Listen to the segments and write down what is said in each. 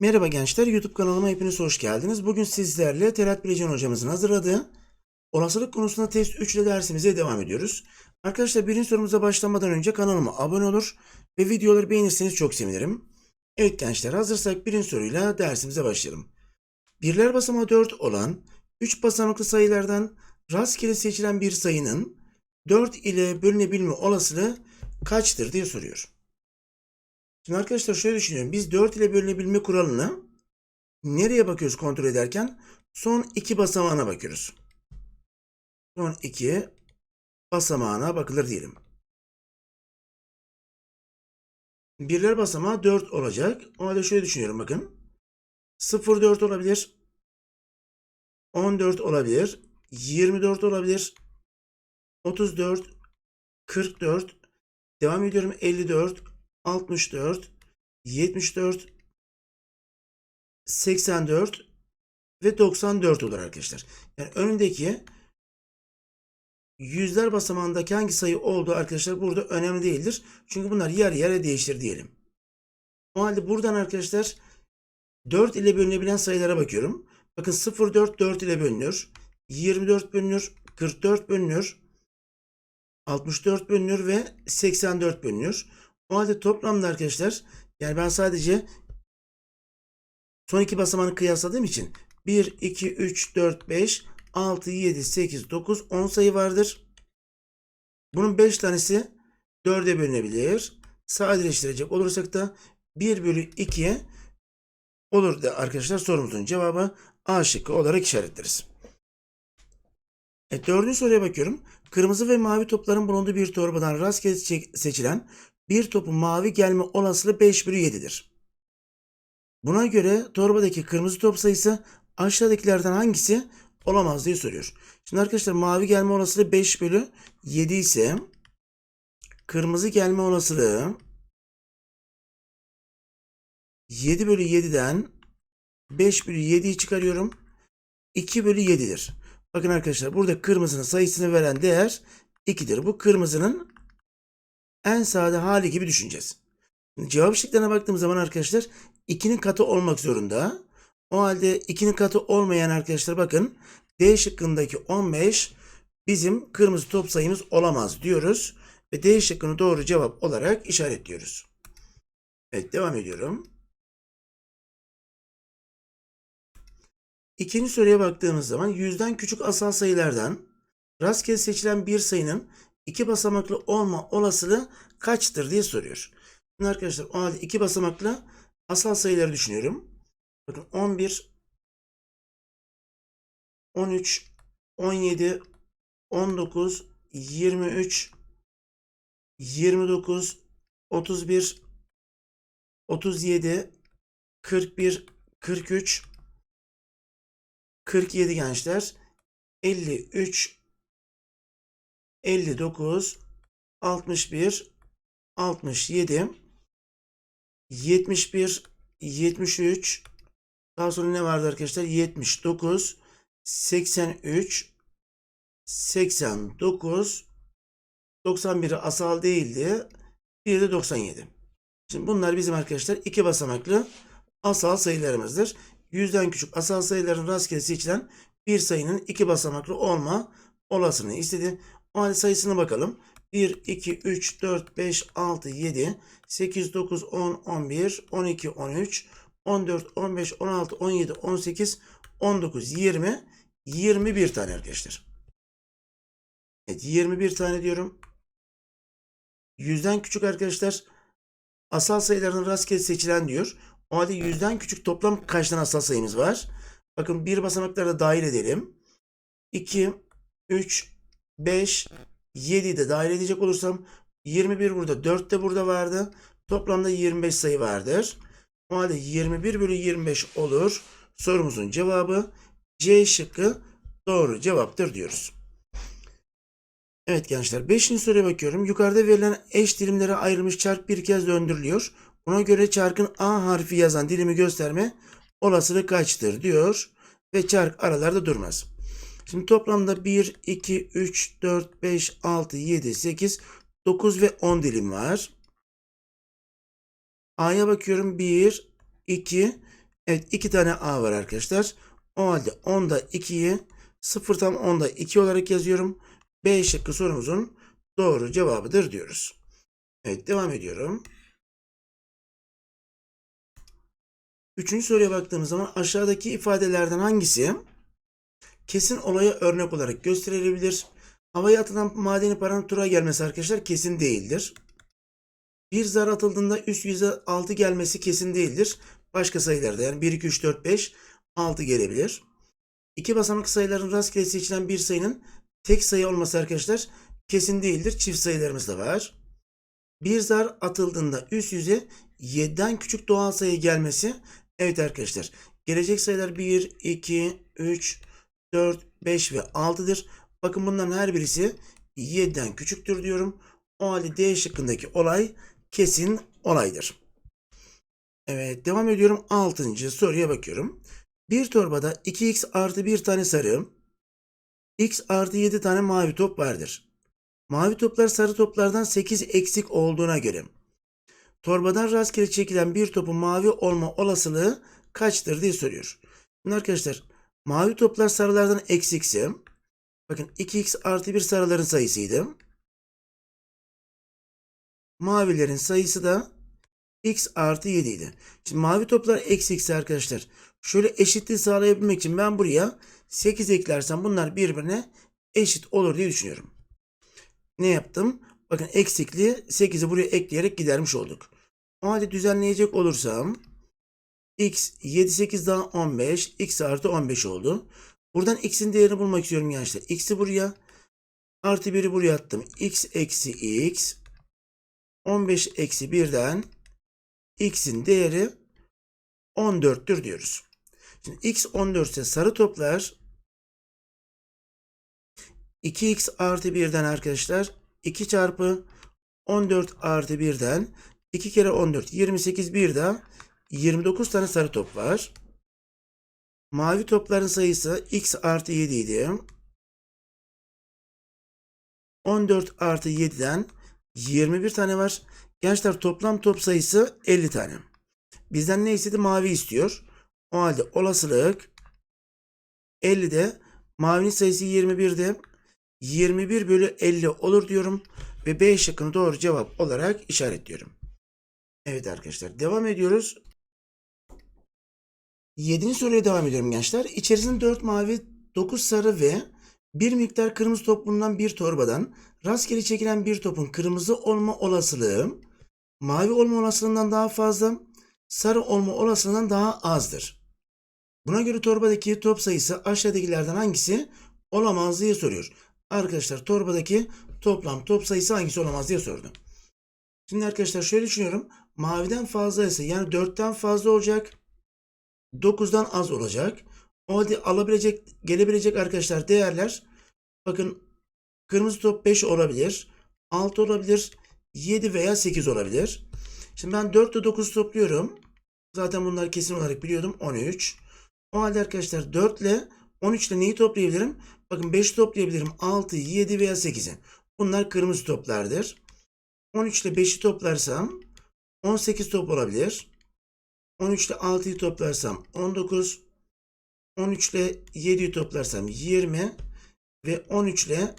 Merhaba gençler, YouTube kanalıma hepiniz hoş geldiniz. Bugün sizlerle Terat Bilecan hocamızın hazırladığı olasılık konusunda test 3 ile dersimize devam ediyoruz. Arkadaşlar birinci sorumuza başlamadan önce kanalıma abone olur ve videoları beğenirseniz çok sevinirim. Evet gençler hazırsak birinci soruyla dersimize başlayalım. Birler basamağı 4 olan 3 basamaklı sayılardan rastgele seçilen bir sayının 4 ile bölünebilme olasılığı kaçtır diye soruyor. Şimdi arkadaşlar şöyle düşünüyorum. Biz 4 ile bölünebilme kuralını nereye bakıyoruz kontrol ederken? Son iki basamağına bakıyoruz. Son iki basamağına bakılır diyelim. Birler basamağı 4 olacak. O halde şöyle düşünüyorum bakın. 0 4 olabilir. 14 olabilir. 24 olabilir. 34 44 devam ediyorum 54 64 74 84 ve 94 olur arkadaşlar. Yani önündeki yüzler basamağındaki hangi sayı olduğu arkadaşlar burada önemli değildir. Çünkü bunlar yer yere değiştir diyelim. O halde buradan arkadaşlar 4 ile bölünebilen sayılara bakıyorum. Bakın 0 4 4 ile bölünür. 24 bölünür. 44 bölünür. 64 bölünür ve 84 bölünür. O halde toplamda arkadaşlar yani ben sadece son iki basamağını kıyasladığım için 1, 2, 3, 4, 5, 6, 7, 8, 9, 10 sayı vardır. Bunun 5 tanesi 4'e bölünebilir. Sadeleştirecek olursak da 1 bölü 2'ye olur da arkadaşlar sorumuzun cevabı A şıkkı olarak işaretleriz. Evet, dördüncü soruya bakıyorum. Kırmızı ve mavi topların bulunduğu bir torbadan rastgele seçilen bir topun mavi gelme olasılığı 5 bölü 7'dir. Buna göre torbadaki kırmızı top sayısı aşağıdakilerden hangisi olamaz diye soruyor. Şimdi arkadaşlar mavi gelme olasılığı 5 bölü 7 ise kırmızı gelme olasılığı 7 bölü 7'den 5 bölü 7'yi çıkarıyorum. 2 bölü 7'dir. Bakın arkadaşlar burada kırmızının sayısını veren değer 2'dir. Bu kırmızının en sade hali gibi düşüneceğiz. Cevap şıklarına baktığımız zaman arkadaşlar 2'nin katı olmak zorunda. O halde 2'nin katı olmayan arkadaşlar bakın D şıkkındaki 15 bizim kırmızı top sayımız olamaz diyoruz. Ve D şıkkını doğru cevap olarak işaretliyoruz. Evet devam ediyorum. İkinci soruya baktığımız zaman yüzden küçük asal sayılardan rastgele seçilen bir sayının iki basamaklı olma olasılığı kaçtır diye soruyor. Şimdi arkadaşlar o halde iki basamaklı asal sayıları düşünüyorum. Bakın 11, 13, 17, 19, 23, 29, 31, 37, 41, 43, 47 gençler, 53, 59, 61, 67, 71, 73, daha sonra ne vardı arkadaşlar? 79, 83, 89, 91'i asal değildi. Bir de 97. Şimdi bunlar bizim arkadaşlar iki basamaklı asal sayılarımızdır. Yüzden küçük asal sayıların rastgele seçilen bir sayının iki basamaklı olma olasılığını istedi. O halde sayısına bakalım. 1, 2, 3, 4, 5, 6, 7, 8, 9, 10, 11, 12, 13, 14, 15, 16, 17, 18, 19, 20, 21 tane arkadaşlar. Evet 21 tane diyorum. Yüzden küçük arkadaşlar asal sayıların rastgele seçilen diyor. O halde yüzden küçük toplam kaç tane asal sayımız var? Bakın bir basamakları da dahil edelim. 2, 3, 5, 7'yi de dahil edecek olursam 21 burada 4 de burada vardı. Toplamda 25 sayı vardır. O halde 21 bölü 25 olur. Sorumuzun cevabı C şıkkı doğru cevaptır diyoruz. Evet gençler 5. soruya bakıyorum. Yukarıda verilen eş dilimlere ayrılmış çark bir kez döndürülüyor. Buna göre çarkın A harfi yazan dilimi gösterme olasılığı kaçtır diyor. Ve çark aralarda durmaz. Şimdi toplamda 1, 2, 3, 4, 5, 6, 7, 8, 9 ve 10 dilim var. A'ya bakıyorum 1, 2, Evet 2 tane A var arkadaşlar. O halde 10'da 2'yi 0 tam 10'da 2 olarak yazıyorum. B şıkkı sorumuzun doğru cevabıdır diyoruz. Evet devam ediyorum. Üçüncü soruya baktığımız zaman aşağıdaki ifadelerden hangisi kesin olaya örnek olarak gösterilebilir? Havaya atılan madeni paranın tura gelmesi arkadaşlar kesin değildir. Bir zar atıldığında üst yüze 6 gelmesi kesin değildir. Başka sayılarda yani 1, 2, 3, 4, 5, 6 gelebilir. İki basamak sayıların rastgele seçilen bir sayının tek sayı olması arkadaşlar kesin değildir. Çift sayılarımız da var. Bir zar atıldığında üst yüze 7'den küçük doğal sayı gelmesi. Evet arkadaşlar. Gelecek sayılar 1, 2, 3, 4, 5 ve 6'dır. Bakın bunların her birisi 7'den küçüktür diyorum. O halde D şıkkındaki olay kesin olaydır. Evet devam ediyorum. 6. soruya bakıyorum. Bir torbada 2x artı bir tane sarı, x artı 7 tane mavi top vardır. Mavi toplar sarı toplardan 8 eksik olduğuna göre torbadan rastgele çekilen bir topun mavi olma olasılığı kaçtır diye soruyor. Şimdi arkadaşlar mavi toplar sarılardan eksikse bakın 2x artı 1 sarıların sayısıydı. Mavilerin sayısı da x artı 7 idi. Şimdi mavi toplar eksikse arkadaşlar şöyle eşitliği sağlayabilmek için ben buraya 8 eklersem bunlar birbirine eşit olur diye düşünüyorum. Ne yaptım? Bakın eksikliği 8'i buraya ekleyerek gidermiş olduk. O halde düzenleyecek olursam x 7 8 daha 15 x artı 15 oldu. Buradan x'in değerini bulmak istiyorum gençler. x'i buraya artı 1'i buraya attım. x eksi x 15 eksi 1'den x'in değeri 14'tür diyoruz. Şimdi x 14 ise sarı toplar 2x artı 1'den arkadaşlar 2 çarpı 14 artı 1'den 2 kere 14 28 bir daha 29 tane sarı top var. Mavi topların sayısı x artı 7 idi. 14 artı 7'den 21 tane var. Gençler toplam top sayısı 50 tane. Bizden ne istedi? Mavi istiyor. O halde olasılık 50'de mavinin sayısı 21'de 21 bölü 50 olur diyorum. Ve B şıkkını doğru cevap olarak işaretliyorum. Evet arkadaşlar devam ediyoruz. 7. soruya devam ediyorum gençler. İçerisinde 4 mavi, 9 sarı ve bir miktar kırmızı top bulunan bir torbadan rastgele çekilen bir topun kırmızı olma olasılığı mavi olma olasılığından daha fazla, sarı olma olasılığından daha azdır. Buna göre torbadaki top sayısı aşağıdakilerden hangisi olamaz diye soruyor. Arkadaşlar torbadaki toplam top sayısı hangisi olamaz diye sordu. Şimdi arkadaşlar şöyle düşünüyorum. Maviden fazla ise yani 4'ten fazla olacak. 9'dan az olacak. O halde alabilecek, gelebilecek arkadaşlar değerler bakın kırmızı top 5 olabilir. 6 olabilir. 7 veya 8 olabilir. Şimdi ben 4 ile 9 topluyorum. Zaten bunları kesin olarak biliyordum. 13. O halde arkadaşlar 4 ile 13 ile neyi toplayabilirim? Bakın 5 toplayabilirim. 6, 7 veya 8'i. Bunlar kırmızı toplardır. 13 ile 5'i toplarsam 18 top olabilir. 13 ile 6'yı toplarsam 19. 13 ile 7'yi toplarsam 20. Ve 13 ile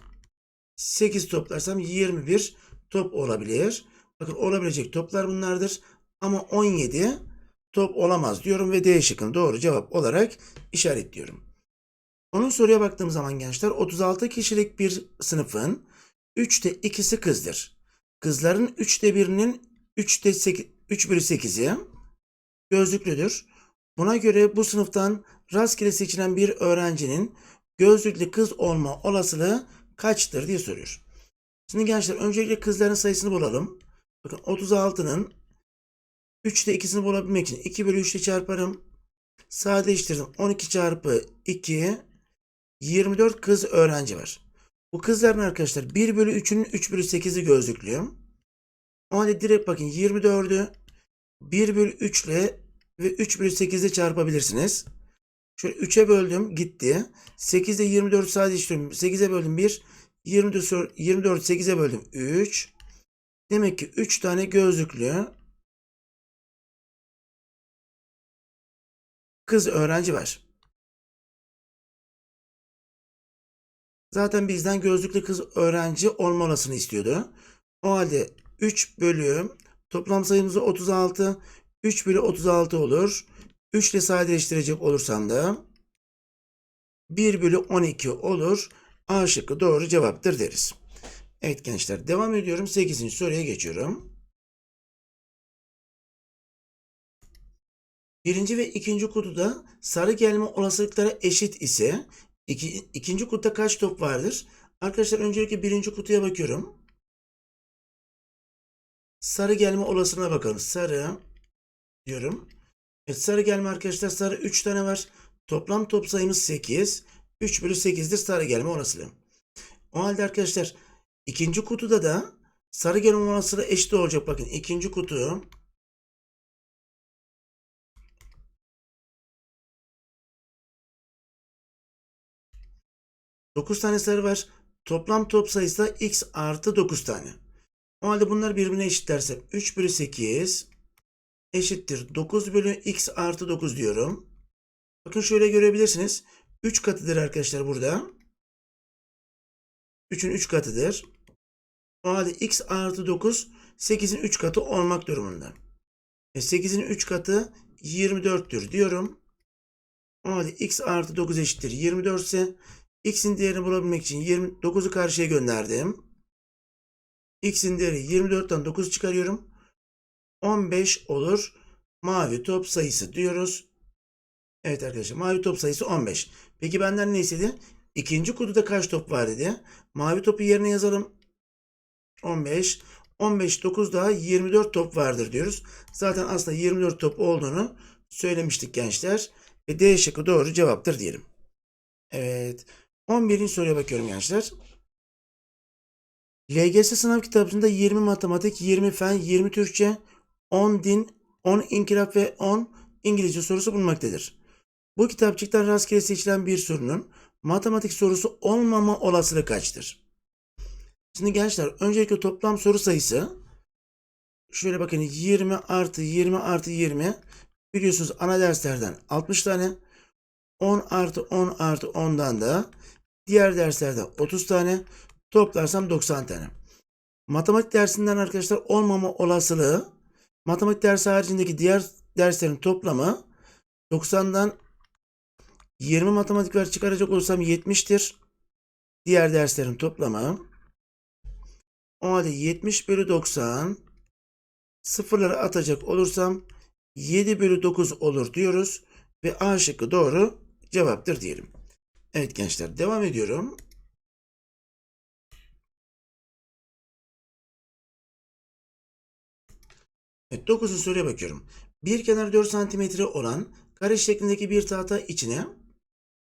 8 toplarsam 21 top olabilir. Bakın olabilecek toplar bunlardır. Ama 17 top olamaz diyorum ve D şıkkını doğru cevap olarak işaretliyorum. Onun soruya baktığım zaman gençler 36 kişilik bir sınıfın 3'te 2'si kızdır. Kızların 3'te 1'inin 3'te 8, 3 bölü 8'i gözlüklüdür. Buna göre bu sınıftan rastgele seçilen bir öğrencinin gözlüklü kız olma olasılığı kaçtır diye soruyor. Şimdi gençler öncelikle kızların sayısını bulalım. Bakın 36'nın 3'te 2'sini bulabilmek için 2 bölü 3 ile çarparım. Sadeleştirdim. 12 çarpı 2 24 kız öğrenci var. Bu kızların arkadaşlar 1 bölü 3'ünün 3 bölü 8'i gözlüklü. O halde direkt bakın 24'ü 1 bölü 3 ile ve 3 bölü 8'i çarpabilirsiniz. Şöyle 3'e böldüm gitti. 8 ile 24 sadeleştiriyorum. 8'e böldüm 1. 24, 24 8'e böldüm 3. Demek ki 3 tane gözlüklü kız öğrenci var. Zaten bizden gözlüklü kız öğrenci olma istiyordu. O halde 3 bölü toplam sayımız 36. 3 bölü 36 olur. 3 ile sadeleştirecek olursam da 1 bölü 12 olur. A şıkkı doğru cevaptır deriz. Evet gençler devam ediyorum. 8. soruya geçiyorum. Birinci ve ikinci kutuda sarı gelme olasılıkları eşit ise iki, ikinci kutuda kaç top vardır? Arkadaşlar öncelikle birinci kutuya bakıyorum. Sarı gelme olasılığına bakalım. Sarı diyorum. Evet, sarı gelme arkadaşlar sarı 3 tane var. Toplam top sayımız 8. 3 bölü 8'dir sarı gelme olasılığı. O halde arkadaşlar ikinci kutuda da sarı gelme olasılığı eşit olacak. Bakın ikinci kutu 9 tane sarı var. Toplam top sayısı da x artı 9 tane. O halde bunlar birbirine eşitlersem 3 bölü 8 eşittir 9 bölü x artı 9 diyorum. Bakın şöyle görebilirsiniz. 3 katıdır arkadaşlar burada. 3'ün 3 katıdır. O halde x artı 9 8'in 3 katı olmak durumunda. E 8'in 3 katı 24'tür diyorum. O halde x artı 9 eşittir 24 ise x'in değerini bulabilmek için 29'u karşıya gönderdim. X'in değeri 24'ten 9 çıkarıyorum. 15 olur. Mavi top sayısı diyoruz. Evet arkadaşlar mavi top sayısı 15. Peki benden ne istedi? İkinci kutuda kaç top var dedi. Mavi topu yerine yazalım. 15. 15 9 daha 24 top vardır diyoruz. Zaten aslında 24 top olduğunu söylemiştik gençler. Ve D şıkkı doğru cevaptır diyelim. Evet. 11. soruya bakıyorum gençler. LGS sınav kitabında 20 matematik, 20 fen, 20 Türkçe, 10 din, 10 inkılap ve 10 İngilizce sorusu bulunmaktadır. Bu kitapçıktan rastgele seçilen bir sorunun matematik sorusu olmama olasılığı kaçtır? Şimdi gençler öncelikle toplam soru sayısı şöyle bakın 20 artı 20 artı 20 biliyorsunuz ana derslerden 60 tane 10 artı 10 artı 10'dan da diğer derslerden 30 tane toplarsam 90 tane. Matematik dersinden arkadaşlar olmama olasılığı matematik dersi haricindeki diğer derslerin toplamı 90'dan 20 matematik var çıkaracak olursam 70'tir. Diğer derslerin toplamı. O halde 70 bölü 90 sıfırları atacak olursam 7 bölü 9 olur diyoruz. Ve A şıkkı doğru cevaptır diyelim. Evet gençler devam ediyorum. Evet 9. soruya bakıyorum. Bir kenarı 4 cm olan kare şeklindeki bir tahta içine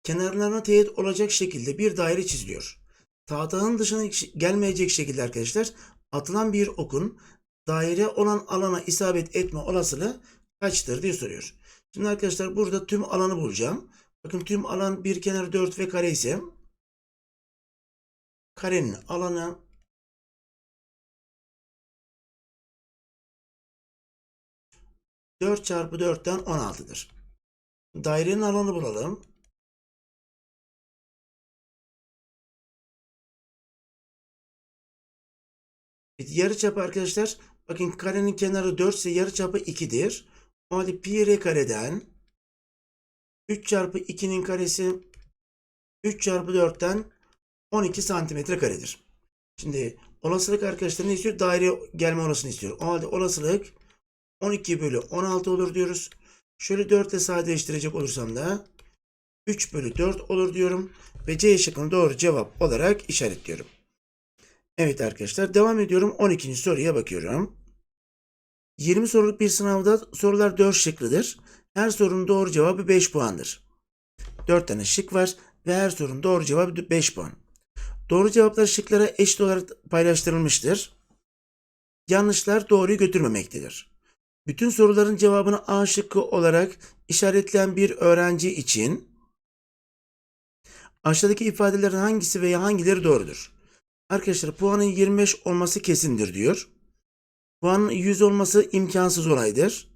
kenarlarına teğet olacak şekilde bir daire çiziliyor. Tahtanın dışına gelmeyecek şekilde arkadaşlar atılan bir okun daire olan alana isabet etme olasılığı kaçtır diye soruyor. Şimdi arkadaşlar burada tüm alanı bulacağım. Bakın tüm alan bir kenar 4 ve kare ise karenin alanı dört çarpı 4'ten 16'dır. Dairenin alanı bulalım. Yarı çapı arkadaşlar bakın karenin kenarı 4 ise yarı çapı 2'dir. O halde pi r kareden 3 çarpı 2'nin karesi 3 çarpı 4'ten 12 santimetre karedir. Şimdi olasılık arkadaşlar ne istiyor? Daire gelme olasılığını istiyor. O halde olasılık 12 bölü 16 olur diyoruz. Şöyle 4 ile sadeleştirecek olursam da 3 bölü 4 olur diyorum. Ve C şıkkını doğru cevap olarak işaretliyorum. Evet arkadaşlar devam ediyorum. 12. soruya bakıyorum. 20 soruluk bir sınavda sorular 4 şıklıdır. Her sorunun doğru cevabı 5 puandır. 4 tane şık var ve her sorunun doğru cevabı 5 puan. Doğru cevaplar şıklara eşit olarak paylaştırılmıştır. Yanlışlar doğruyu götürmemektedir. Bütün soruların cevabını A şıkkı olarak işaretleyen bir öğrenci için aşağıdaki ifadelerin hangisi veya hangileri doğrudur? Arkadaşlar puanın 25 olması kesindir diyor. Puanın 100 olması imkansız olaydır.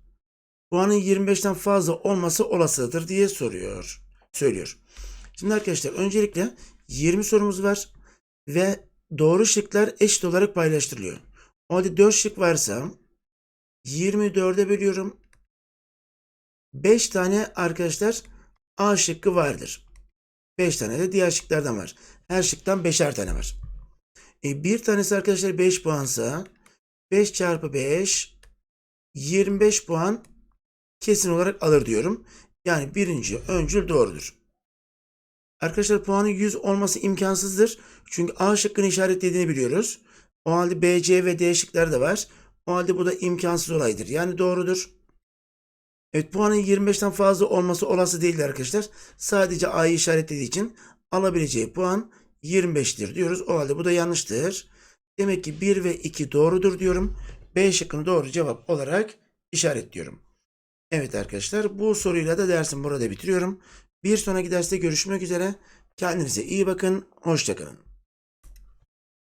puanın 25'ten fazla olması olasıdır diye soruyor. Söylüyor. Şimdi arkadaşlar öncelikle 20 sorumuz var ve doğru şıklar eşit olarak paylaştırılıyor. O halde 4 şık varsa 24'e bölüyorum. 5 tane arkadaşlar A şıkkı vardır. 5 tane de diğer şıklardan var. Her şıktan 5'er tane var. E, bir tanesi arkadaşlar 5 puansa 5 çarpı 5 25 puan kesin olarak alır diyorum. Yani birinci öncül doğrudur. Arkadaşlar puanın 100 olması imkansızdır. Çünkü A şıkkını işaretlediğini biliyoruz. O halde B, C ve D şıkları da var. O halde bu da imkansız olaydır. Yani doğrudur. Evet puanın 25'ten fazla olması olası değildir arkadaşlar. Sadece A'yı işaretlediği için alabileceği puan 25'tir diyoruz. O halde bu da yanlıştır. Demek ki 1 ve 2 doğrudur diyorum. B şıkkını doğru cevap olarak işaretliyorum. Evet arkadaşlar bu soruyla da dersimi burada bitiriyorum. Bir sonraki derste görüşmek üzere. Kendinize iyi bakın. Hoşçakalın.